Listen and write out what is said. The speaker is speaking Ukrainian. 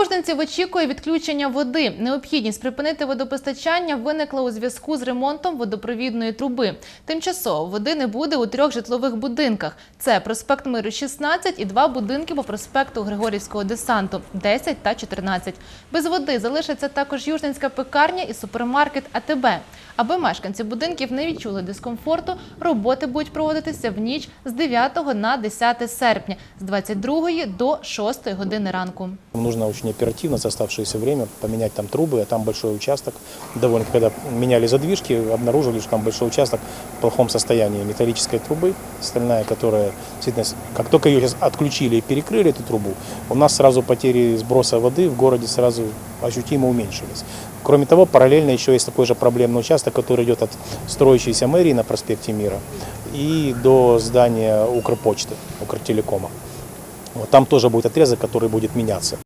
Кожненців очікує відключення води. Необхідність припинити водопостачання виникла у зв'язку з ремонтом водопровідної труби. Тимчасово води не буде у трьох житлових будинках. Це проспект Миру 16 і два будинки по проспекту Григорівського десанту 10 та 14. Без води залишиться також Южненська пекарня і супермаркет АТБ. Аби мешканці будинків не відчули дискомфорту, роботи будуть проводитися в ніч з 9 на 10 серпня з 22 до 6 години ранку. Нужно очень оперативно за оставшееся время поменять там трубы, а там большой участок. Довольно, когда меняли задвижки, обнаружили, что там большой участок в плохом состоянии металлической трубы, стальная, которая, действительно, как только ее сейчас отключили и перекрыли эту трубу, у нас сразу потери сброса воды в городе сразу ощутимо уменьшились. Кроме того, параллельно еще есть такой же проблемный участок, который идет от строящейся мэрии на проспекте Мира и до здания Укрпочты, Укртелекома. Вот там тоже будет отрезок, который будет меняться.